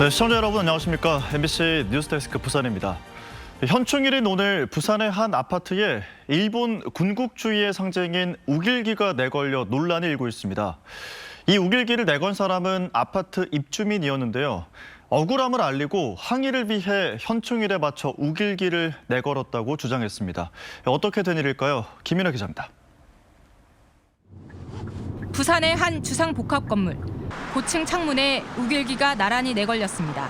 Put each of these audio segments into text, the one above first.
네, 시청자 여러분 안녕하십니까? MBC 뉴스데스크 부산입니다. 현충일인 오늘 부산의 한 아파트에 일본 군국주의의 상징인 우길기가 내걸려 논란이 일고 있습니다. 이 우길기를 내건 사람은 아파트 입주민이었는데요. 억울함을 알리고 항의를 위해 현충일에 맞춰 우길기를 내걸었다고 주장했습니다. 어떻게 된 일일까요? 김민아 기자입니다. 부산의 한 주상 복합 건물. 고층 창문에 우길기가 나란히 내걸렸습니다.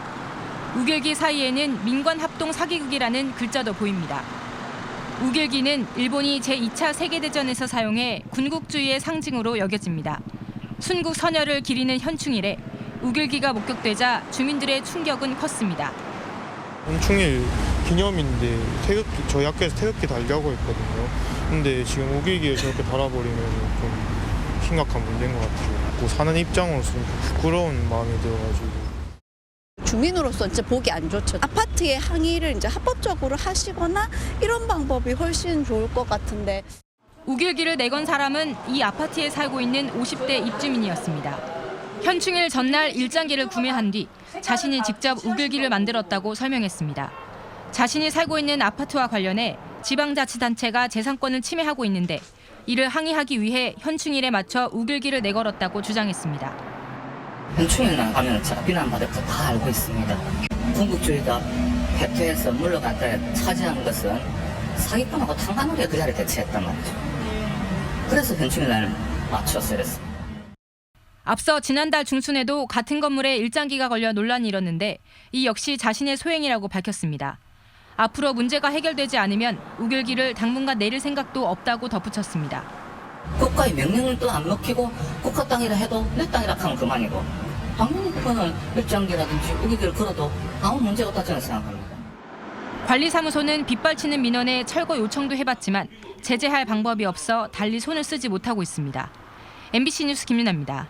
우길기 사이에는 민관 합동 사기극이라는 글자도 보입니다. 우길기는 일본이 제2차 세계대전에서 사용해 군국주의의 상징으로 여겨집니다. 순국 선열을 기리는 현충일에 우길기가 목격되자 주민들의 충격은 컸습니다. 현충일 기념인데 태극기 저희 학교에서 태극기 달려고 했거든요. 근데 지금 우길기를 저렇게 달아버리면 좀 심각한 문제인 것 같아요. 뭐 사는 입장으로서 좀 부끄러운 마음이 들어가지고. 주민으로서 진짜 보기 안 좋죠. 아파트의 항의를 이제 합법적으로 하시거나 이런 방법이 훨씬 좋을 것 같은데 우길기를 내건 사람은 이 아파트에 살고 있는 50대 입주민이었습니다. 현충일 전날 일장기를 구매한 뒤 자신이 직접 우길기를 만들었다고 설명했습니다. 자신이 살고 있는 아파트와 관련해 지방자치단체가 재산권을 침해하고 있는데 이를 항의하기 위해 현충일에 맞춰 우길기를 내걸었다고 주장했습니다. 현충일 나가면 제가 비난받을 거 다 알고 있습니다. 군국주의가 패퇴해서 물러갔다 차지한 것은 사기꾼하고 탄간우리가 그 자리에 대체했단 말이죠. 그래서 현충일 날 맞춰서 이랬습니다. 앞서 지난달 중순에도 같은 건물에 일장기가 걸려 논란이 일었는데 이 역시 자신의 소행이라고 밝혔습니다. 앞으로 문제가 해결되지 않으면 우길기를 당분간 내릴 생각도 없다고 덧붙였습니다. 국가의 명령을 또 안 먹히고 국가 땅이라 해도 내 땅이라 하면 그만이고 그거는 일장기라든지 우기기를 걸어도 아무 문제가 없다 저는 생각합니다. 관리사무소는 빗발치는 민원에 철거 요청도 해봤지만 제재할 방법이 없어 달리 손을 쓰지 못하고 있습니다. MBC 뉴스 김윤아입니다.